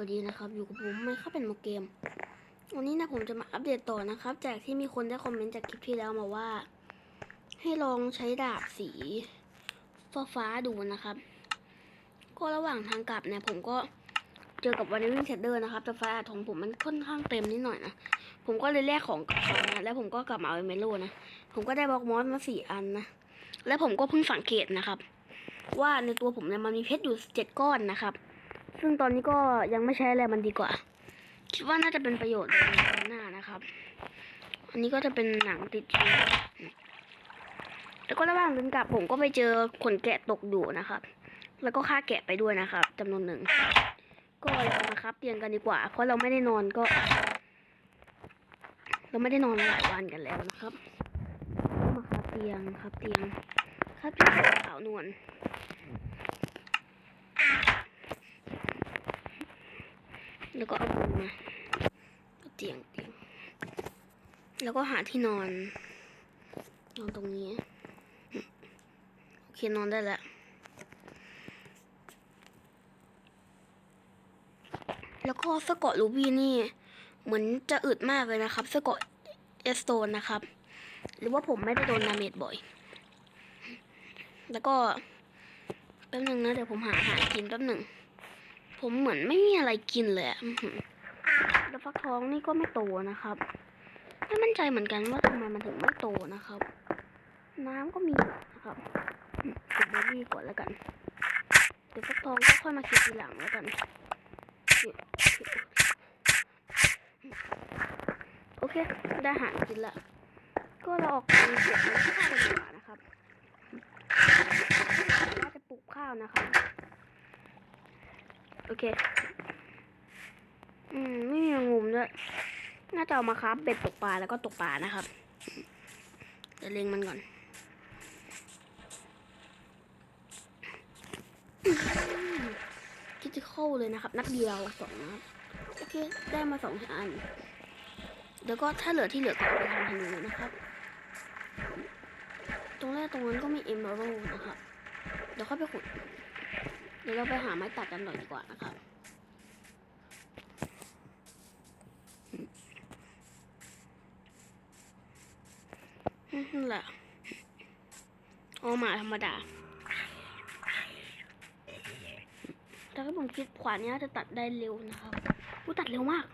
วัสดีนะครับ อยู่กับผมไม่เข้าเป็นโมเกม วันนี้นะผมจะมาอัปเดตต่อนะครับ จากที่มีคนได้คอมเมนต์จากคลิปที่แล้วมาว่า ให้ลองใช้ดาบสีฟ้าฟ้าดูนะครับ ก็ระหว่างทางกลับเนี่ยผมก็เจอกับวันนี้วิ่งเทรดเดอร์นะครับแต่ไฟอาของผมมันค่อนข้างเต็มนิดหน่อยนะ ผมก็เลยแลกของกับเขานะแล้วผมก็กลับมาเอาเมโลนะ ผมก็ได้บล็อกมอสมาสี่อันนะ แล้วผมก็เพิ่งสังเกตนะครับ ว่าในตัวผมเนี่ยมันมีเพชรอยู่เจ็ดก้อนนะครับ ซึ่งตอนนี้ก็ยังไม่ใช้อะไรมันดีกว่า คิดว่าน่าจะเป็นประโยชน์ในตอนหน้านะครับ อันนี้ก็จะเป็นหนังติดเชื้อแล้วก็ระหว่างเดินกลับผมก็ไปเจอขนแกะตกอยู่นะครับ แล้วก็ฆ่าแกะไปด้วยนะครับจำนวนหนึ่ง ก็เรามาครับเตียงกันดีกว่า เพราะเราไม่ได้นอนก็ เราไม่ได้นอนหลายวันกันแล้วนะครับมาครับเตียงครับเตียงครับเตียงขาวนวล แล้วก็เอาบุญมาเตียงเตียง แล้วก็หาที่นอน นอนตรงนี้ โอเคนอนได้แล้ว แล้วก็สกอตลูบี้นี่ เหมือนจะอึดมากเลยนะครับสกอตเอสโตนนะครับ หรือว่าผมไม่ได้โดนดาเมจบ่อย แล้วก็แป๊บหนึงนะ เดี๋ยวผมหาอาหารกินแป๊บหนึ่ง ผมเหมือนไม่มีอะไรกินเลยอะอื้อหือแล้วฟักทองนี่ก็ไม่โตนะครับ ไม่มั่นใจเหมือนกันว่าทำไมมันถึงไม่โตนะครับ น้ำก็มีนะครับอืมเก็บอร์รี่ก่อนแล้วกันเดี๋ยวฟักทองก็ค่อยมาเก็บทีหลังแล้วกัน โอเค ได้อาหารกินละ ก็เราออกไปเก็บเมล็ดข้าวกันดีกว่านะครับว่าจะปลูกข้าวนะครับ โอเค อืม ไม่มีงมุมด้วยน่าจะเอามาครับเบ็ดตกปลาแล้วก็ตกปลานะครับเดี๋ยวเล็งมันก่อน คิดจะเข้าเลยนะครับ นัดเดียวสองนัดโอเค ได้มาสองอันเดี๋ยวก็ถ้าเหลือที่เหลือก็ไปทำธนูนะครับ ตรงแรกตรงนั้นก็มีเอมเบอร์นะครับ เดี๋ยวค่อยไปขุด ดี๋ยวเราไปหาไม้ตัดกันหน่อยดีกว่านะครับนั่นแหละเอาหมาธรรมดาแต่ถ้าผมคิดขวานนี้จะตัดได้เร็วนะครับกูตัดเร็วมาก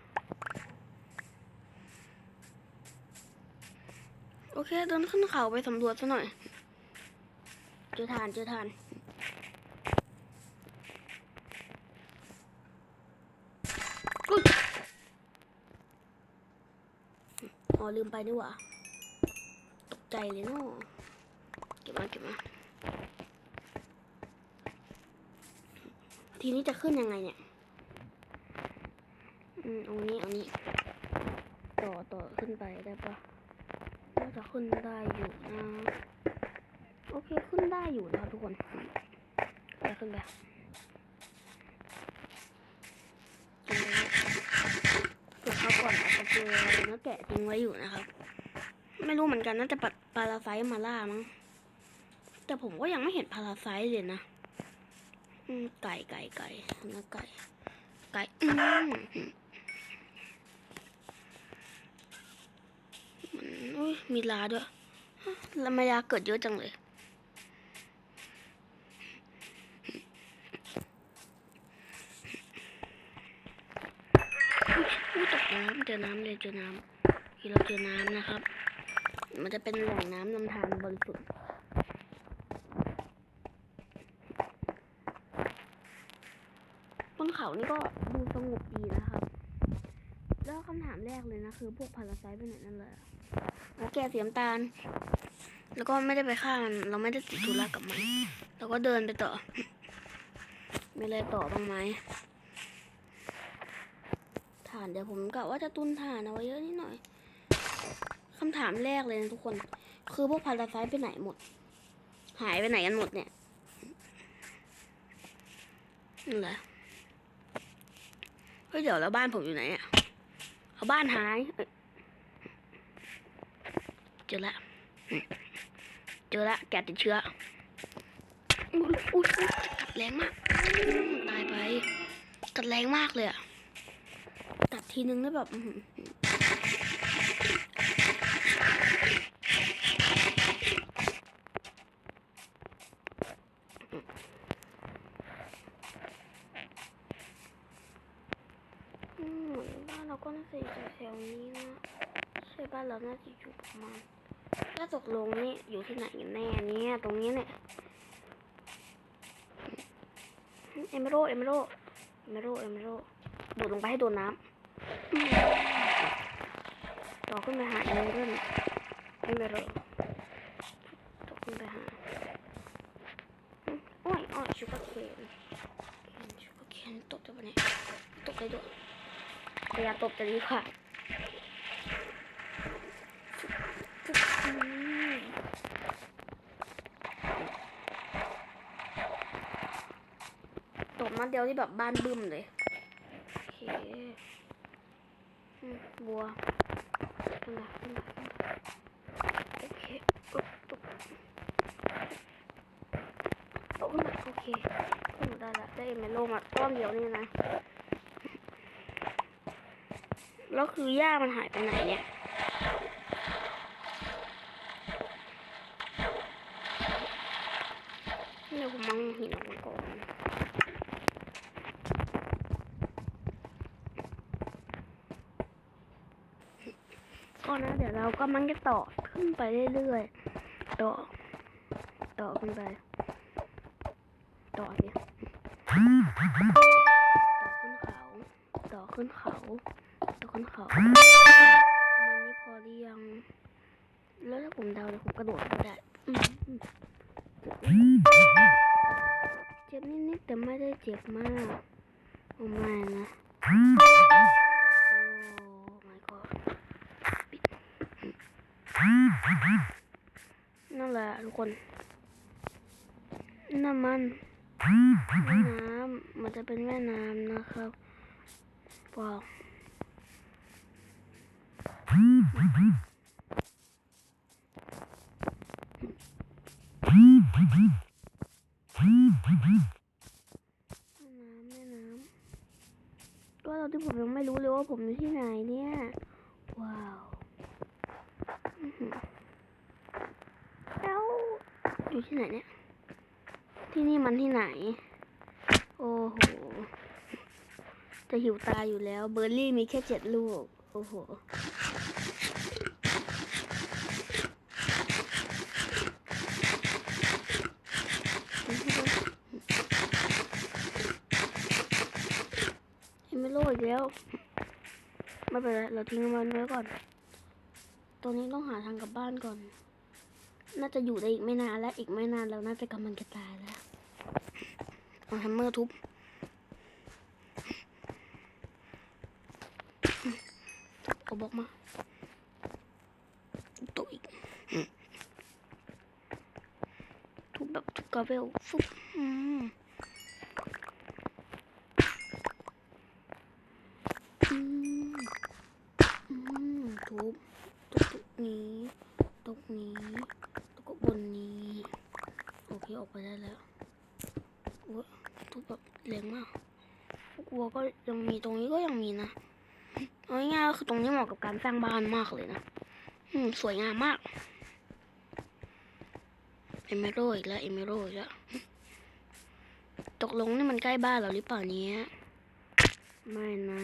โอเคเดินขึ้นเขาไปสำรวจซะหน่อย เจอทานเจอทาน อุ๊ย อ๋อลืมไปนี่หว่า ตกใจเลยเนาะเก็บมาเก็บมา ทีนี้จะขึ้นยังไงเนี่ย อืมเอานี้เอานี้ ต่อต่อขึ้นไปได้ปะน่าจะขึ้นได้อยู่นะ โอเคขึ้นได้อยู่นะทุกคนไปขึ้นไปเกิดเขา ก่อนอาจจะเนื้อแกะทิ้งไว้อยู่นะครับ ไม่รู้เหมือนกันน่าจะปัดปาราไซมาล่ามั้งแต่ผมก็ยังไม่เห็นพาราไซเลยนะไก่ไก่ไก่เนื้อไก่ ไก่อืมมันอุ้ยมีลาด้วยฮะแล้วมายาเกิดเยอะจังเลย อุ้ยตกน้ำเจ อน้ำเลยเจอน้ำที่เราเจอน้ำนะครับ มันจะเป็นแหล่งน้ำลำธารบริสุทธิ์บนเขานี่ก็ดูสงบดีนะครับ แล้วคำถามแรกเลยนะคือ พวกพาราไซต์ไปไหนนั่นเลยโอแกเสียมตาล แล้วก็ไม่ได้ไปฆ่ามัน เราไม่ได้ติดธุระกับมัน เราก็เดินไปต่อ มีอะไรต่อบ้างไหมานเดี๋ยวผมกะว่าจะตุนฐานเอาไว้เยอะนิดหน่อยคำถามแรกเลยนะทุกคน คือพวกพาราไซต์ไปไหนหมด หายไปไหนกันหมดเนี่ยนั่แหละเฮ้ยเดี๋ยวแล้วบ้านผมอยู่ไหนอะเอาบ้านหายเจอละเจอละแกติดเชื้ออุ้ยอุ้ยกัดแรงมากตายไปกัดแรงมากเลยอะ ทีนึงได้วแบบอืมเหมือนบ้านเราก็น่าจะอยู่แถวนี้นะใช่บ้านเราน่าจะอยู่ประมาณถ้าตกลงนี่อยู่ที่ไหนกันแน่เนี่ยตรงนี้เนี่ยเอเมโรเอเมโรเอเมโรเอเมโรโดดลงไปให้โดนน้ำ อืมต่อขึ้นไปหาเอเมโรเอเมโรต่อขึ้นไปหาโอ้ยโอ้ยชูกาเคนชูกาเคนตบได้ปะเนี่ยตบได้ด้วยแต่อย่าตบจะดีกว่าตบมาเดียวที่แบบบ้านบึ้มเลยโอเค บัวขึ้นมาขึ้นมาขึ้นมาโอเคอุ๊บอุ๊บโตขึ้นมาโอเคขึ้นมาได้ละได้เอเมโลมาก้อนเดียวนี่นะแล้วคือหญ้ามันหายไปไหนเนี่ยเดี๋ยวผมมองหินออกมาก่อน ก็นะเดี๋ยวเรา ก็มันจะต่อขึ้นไปเรื่อยๆ ต่อ ต่อขึ้นไป ต่อสิต่อขึ้นเขา ต่อขึ้นเขา ต่อขึ้นเขามาณนี้พอหรือยังแล้วถ้าผมเดาเดี๋ยวผมกระโดดได้เจ็บนิดๆแต่ไม่ได้เจ็บมากโอ้ไม่นะ โอ้ my god นั่นแหละทุกคน น้ำมันแม่น้ำมันจะเป็นแม่น้ำนะครับว้าวแม่น้ำแม่น้ำก็เราที่ผมยังไม่รู้เลยว่าผมอยู่ที่ไหนเนี่ย ว้าว แล้วอยู่ที่ไหนเนี่ย ที่นี่มันที่ไหน โอ้โห จะหิวตายอยู่แล้ว เบอร์รี่มีแค่เจ็ดลูก โอ้โหไม่โลอีกแล้ว ไม่เป็นไร เราทิ้งมันไว้ก่อน ตรงนี้ต้องหาทางกลับบ้านก่อน น่าจะอยู่ได้อีกไม่นานและอีกไม่นานเราน่าจะกำลังจะตายแล้วเอาแฮมเมอร์ทุบ เอาบอกมาทุบโตะอีก ทุบแบบทุบกาเวลฟุบอืมอืมอืมทุบทุบตรงนี้ตรงนี้แล้วก็บนนี้ โอเคออกไปได้แล้วโอ้ยทุบแบบแรงมากกลัวก็ยังมีตรงนี้ก็ยังมีนะเอาง่ายๆก็คือตรงนี้เหมาะกับการ สร้างบ้านมากเลยนะอืมสวยงามมาก เอเมโรอีกแล้ว เอเมโรอีกแล้ว ตกลงนี่มันใกล้บ้านเราหรือเปล่าเนี้ย ไม่นะ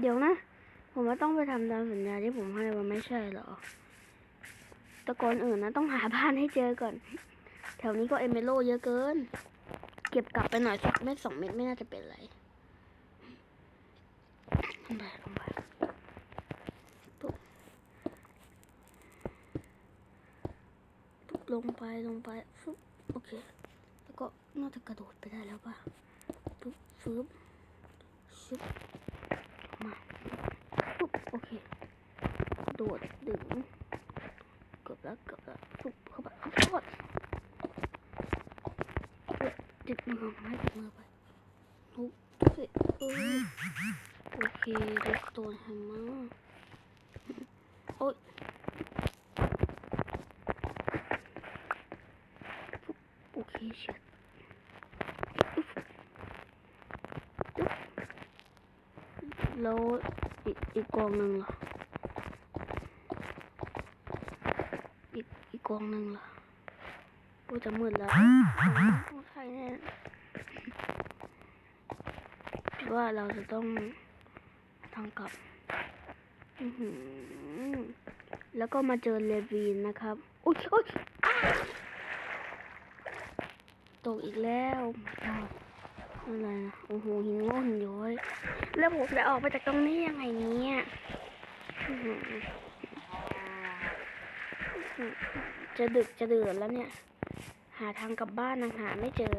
เดี๋ยวนะ ผมว่าต้องไปทำตามสัญญาที่ผมให้ว่าไม่ใช่หรอต่ก่อนอื่นนะ ต้องหาบ้านให้เจอก่อน แถวนี้ก็เอเมโรเยอะเกิน เก็บกลับไปหน่อยสักเม็ดสองเม็ดไม่น่าจะเป็นไร ลงไปลงไปปุ๊บปุ๊บลงไปลงไปฟึบโอเค แล้วก็น่าจะกระโดดไปได้แล้วป่ะปุ๊บฟึบชุบมาปุ๊บโอเคโดดดึงเกือบแล้วเกือบแล้วปุ๊บเข้าไปเข้าไปเข้าไปติดมือไม่ติดมือไปทุบทุบสิเอ อโอเคเด็กโตนแฮมเมอร์โอ๊ยโอเคเช็ดแล้วอีกอีกกองหนึ่งล่ะอีกอีกกองหนึ่งล่ะโอ้จะมืดแล้วใช่แน่ว่าเราจะต้องางกลับอือหือแล้วก็มาเจอเลวีนนะครับ อุ้ยอุ้ยตกอีกแล้วอะไรนะโอ้โหหินงอหินย้อย แล้วผมจะออกไปจากตรงนี้ยังไงเนี่ยจะดึกจะเดือดแล้วเนี่ย หาทางกลับบ้านยังหาไม่เจอ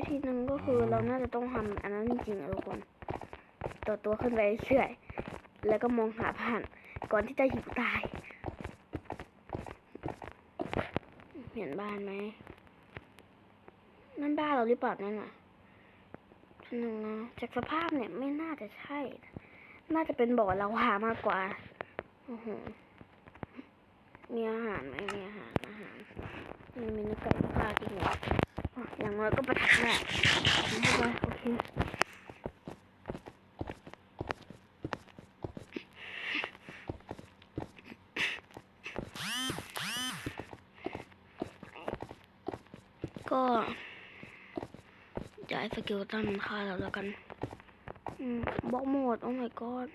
วิธีหนึ่งก็คือเราน่าจะต้องทำอันนั้นจริงๆทุกคนต่อตัวขึ้นไปเรื่อยแล้วก็มองหาผ่าน ก่อนที่จะหิวตาย เห็นบ้านไหมนั่นบ้านเราหรือเปล่านั่นน่ะหนึ่งนะจากสภาพเนี่ยไม่น่าจะใช่ น่าจะเป็นบ่อเราหามากกว่า โอ้โห มีอาหารไหมมีอาหารอาหารมีเมนูไก่ปลากินหมดอะ อย่างน้อยก็ประทับแหละเข้าไปโอเคก็จะให้สกิลตันมันฆ่าเราแล้วกันอืมบล็อกโหมด โอ้ my god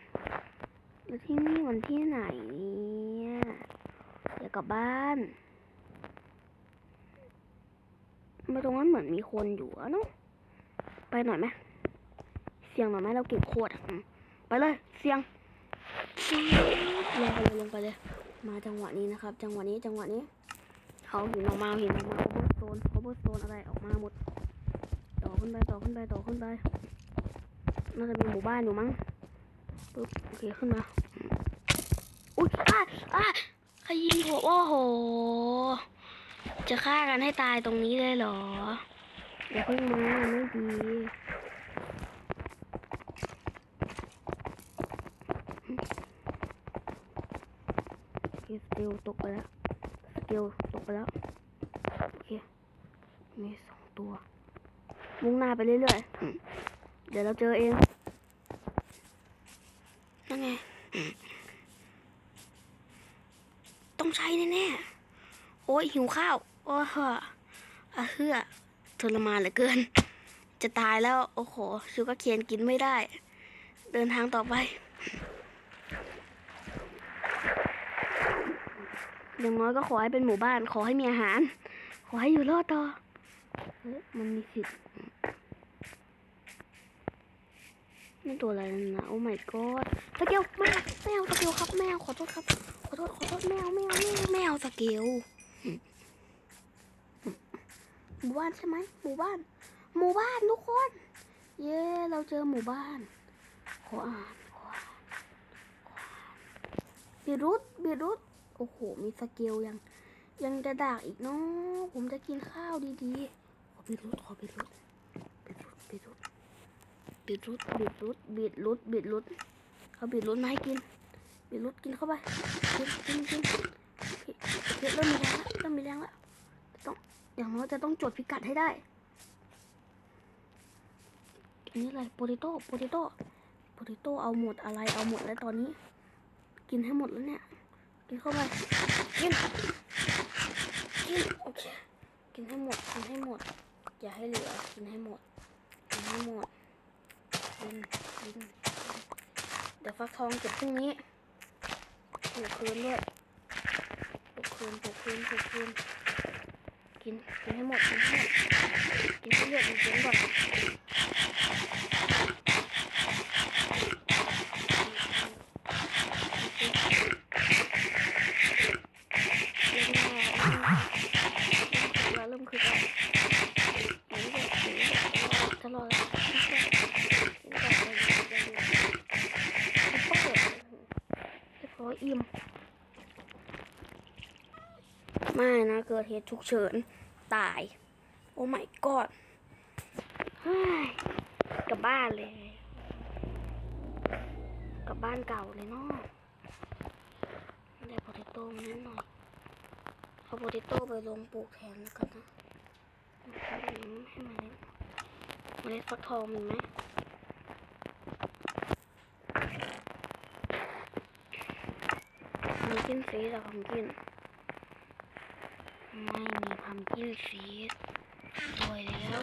แล้วที่นี่มันที่ไหนเนี่ยอยากกลับบ้าน มาตรงนั้นเหมือนมีคนอยู่อะเนาะไปหน่อยไหมเสียงหน่อยไหมเราเก็บขวดอะอืมไปเลยเสียงลงไปเลยลงไปเลย มาจังหวะนี้นะครับ จังหวะนี้จังหวะนี้เอาหินออกมาเหินออกมา cover stone cover stone อะไรออกมาหมดต่อขึ้นไปต่อขึ้นไปต่อขึ้นไปน่าจะมีหมู่บ้านอยู่มั้งปึ๊บโอเคขึ้นมาอุ้ยอ้าอ้าใครยิงผมโอ้โห จะฆ่ากันให้ตายตรงนี้เลยเหรอ อย่าเพิ่งมาไม่ดีโอเคสเกลตกไปแล้วสเกลตกไปแล้ว โอเค มีสองตัว มุ่งหน้าไปเรื่อยๆอืมเดี๋ยวเราเจอเอง นั่นไงอืมต้องใช้แน่ๆ โอ้ยหิวข้าว โอ้โหอะเฮือทรมานเหลือเกิน จะตายแล้วโอ้โหชูก็เคียนกินไม่ได้ เดินทางต่อไปอย่างน้อยก็ขอให้เป็นหมู่บ้าน ขอให้มีอาหาร ขอให้อยู่รอดต่อเฮ้ยมันมีสิทธิ์นี่ตัวอะไรนั่นนะโอ้ my god สเกลแมวแมวสเกลครับแมวขอโทษครับ ขอโทษขอโทษแมวแมวแมวแมวสเกล หมู่ บ้านใช่ไหมหมู่บ้าน หมู่บ้านทุกคน เย้เราเจอหมู่บ้าน ขออ่านขออ่านขออ่านบีรุตบีรุตโอ้โห มีสเกลยัง ยังจะด่ากอีกเนาะผมจะกินข้าวดีๆ ขอบีรุตขอบีรุตบีรุตบีรุตบีรุตบีรุตบีรุตบีรุตเอาบีรุตมาให้กินบีรุตกินเข้าไป กินกินกินเคโอเริ่มมีแรงแล้วเริ่มมีแรงแล้ว อย่างน้อยจะต้องจดพิกัดให้ได้ อันนี้อะไรโปเตโต้โปเตโต้โปเตโต้เอาหมดอะไรเอาหมดแล้วตอนนี้ กินให้หมดแล้วเนี่ย กินเข้าไปกินกินโอเคกินให้หมดกินให้หมด อย่าให้เหลือกินให้หมดกินให้หมดกินกินเดี๋ยวฟักทองเก็บพรุ่งนี้ปลูกคืนด้วยปลูกคืนปลูกคืนปลูกคืน กินกินให้หมดกินให้หมดกินให้เลือดกินเสียงก่อนเริ่มคือแล้วจะรอดล้วพออิ่ม ไม่นะเกิดเหตุฉุกเฉินตาย โอ้ my god กลับบ้านเลย กลับบ้านเก่าเลยเนาะได้โปเตโต้มานิดหน่อยเอาโปเตโต้ไปลงปลูกแทนแล้วกันนะให้เมล็ดเมล็ดฟักทองมีไหมมีกินซีสอะพัมกิน ไม่มีพัมกินซีสสวยแล้ว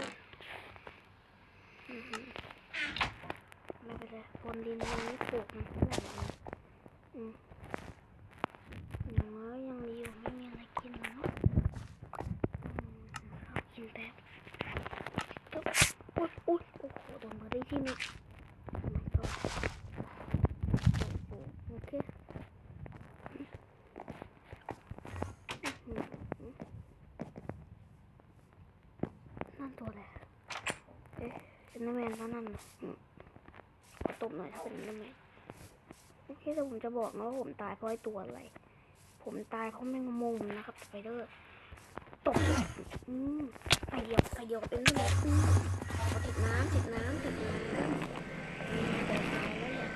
ไม่เป็นไรบนดินยังไม่ปลูกมันเท่าไหร่เลยอืมอย่างน้อยยังดีกว่าไม่มีอะไรกินแล้วเนาะอืมข้าวกินแป๊บปึ๊บอุ๊ยอุ๊ยโอ้โหโดนมาได้ที่นี่โอ้โหโอเค นั่น ตัวอะไรเอ๊ะเอ็นเดอร์แมนนั่นน่ะอืมตบหน่อยถ้าเป็นนเดอร์แมนโอเคแต่ผมจะบอกนะว่าผมตายเพราะไอ้ตัวอะไร ผมตายเพราะแมงมุมนะครับสไปเดอร์ตกอืมไปเดียวไปเดียวกับเป็นเดอร์แมนอืมเอาติดน้ำติดน้ำติดน้ำอืมแต่ตายแล้วแหละ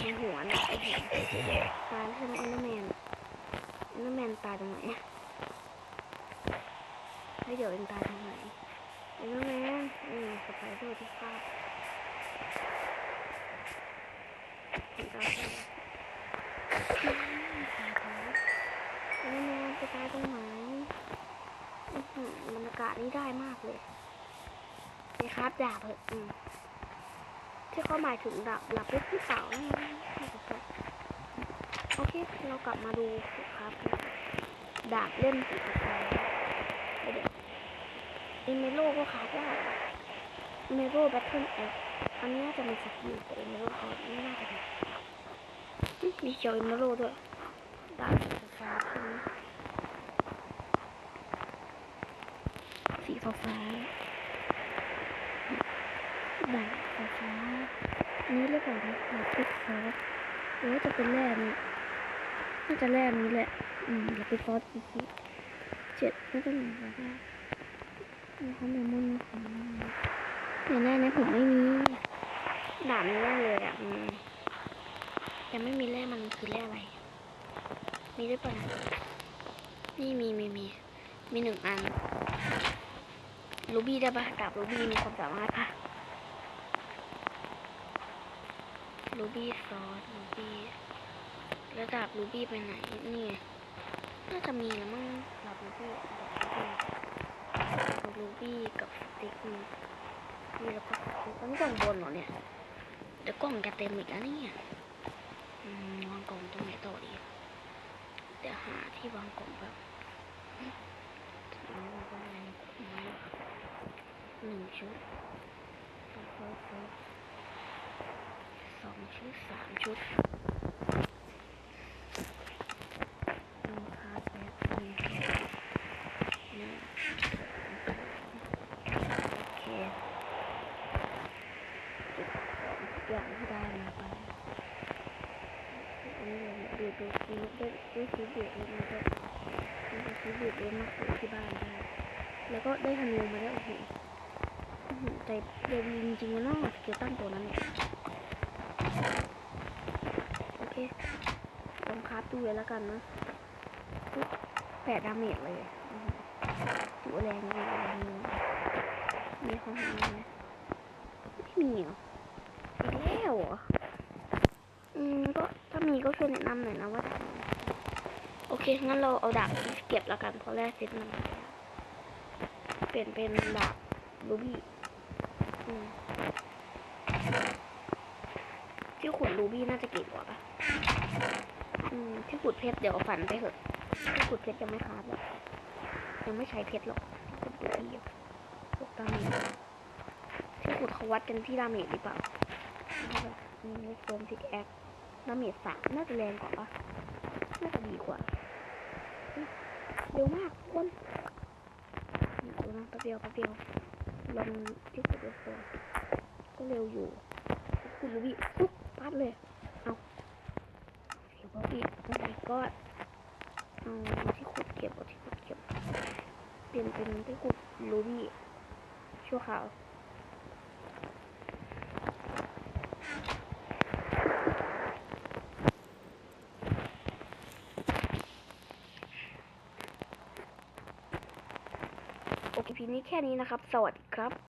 ในหัวนะไอ้หัว ตายแล้วใช่ไหมเอ็นเดอร์แมนเอ็นเดอร์แมนตายตรงไหนอะให้เดี๋ยวเอ็นตายตรงไหนเอ็นเดอร์แมนอืมสไปเดอร์ที่ฆ่าเอ็นตายตรงไหนอืมตายตรงนี้เดอร์แมนไปตายตรงไหนบรรยากาศนี่ได้มากเลยไปครับดาบเถอะที่เขาหมายถึงดับหลับเลึกหรือเปล่าไม่ไม่ไม่เข้าใจ โอเค เรากลับมาดูครับดาบเล่มสีฟ้าเดี๋ยวเอเมโลก็ขาดได้เอเมโลแบทเทิลแอคอันนี้น่าจะเป็นสกิลแต่เอเมโลเขาไม่น่าจะมีมีเขียวเอเมโลด้วยดาบสีฟ้าใช่ไหมสีฟ้าดาบสีฟ้านนี้เรียกว่าอะไรหาพิซซอสหรือจะเป็นแร่นี้ น่าจะแร่นี้แหละ อืมอย่าไปซอสอีกทีเจ็ดน่าจะหนึ่งแล้วก็นะคะเลมอนของเนี่ยแร่เนี้ผมไม่มีด่ามนี้แร่เลยอะอืมยังไม่มีแร่มันคือแร่อะไร มีด้วยป่ะนะนี่มีมีมีมีหนึ่งอัน รูบี้ได้ปะดาบรูบี้มีความสามารถปะรูบี้ซอสรูบี้ ระดับรูบี้ไปไหนนี่น่าจะมีแล้วมั้งดับรูบี้ดาบรูบี้กับสติ๊กนี่นี่แล้วก็ต้องกล่องบนเหรอเนี่ยเดี๋ยวกล่องจะเต็มอีกแล้วเนี่ยมวางกล่องตรงไหนต่อดีเดี๋ยวหาที่วางกล่องแบบหนึ่งชุดสองชุดสามชุดคาแบบนี้หนึ่งสองโอเคเก็บของทุกอย่างที่ได้มาไปอันนี้เราดูดูซีได้ได้ซีเบียดเลยมาด้วยได้ซีเบียดเลยมาปลูกที่บ้านได้ แล้วก็ ได้ธนูมาได้โอ้โหแต่เดวิจริงๆนะเนาะสเกลตันตัวนั้นเนี่ยโอเคลองคาฟดูเลยแล้วกันนะแปดดาเมจเลยอือหือถือว่าแรงเลยแรงมีของหาไหมไม่มีเหรอแล้วเหรออืมก็ถ้ามีก็ช่วยแนะนำหน่อยนะว่าโอเคงั้นเราเอาดาบเก็บแล้วกันเพราะแรกเซตมันแล้ว เปลี่ยนเป็นดาบรูบี้อืมที่ขุดรูบี้น่าจะเก่งกว่าปะอืมที่ขุดเพชรเดี๋ยวฝันไปเถอะที่ขุดเพชรยังไม่คราบหรอกยังไม่ใช้เพชรหรอกขุดรูบี้พวกดาเมจที่ขุดเขาวัดกันที่ดาเมจหรือเปล่ามีเล็กโซมพิกแอคดาเมจสามน่าจะแรงกว่าปะน่าจะดีกว่า่าโอเคพีนี้แค่นี้นะครับ สวัสดีครับ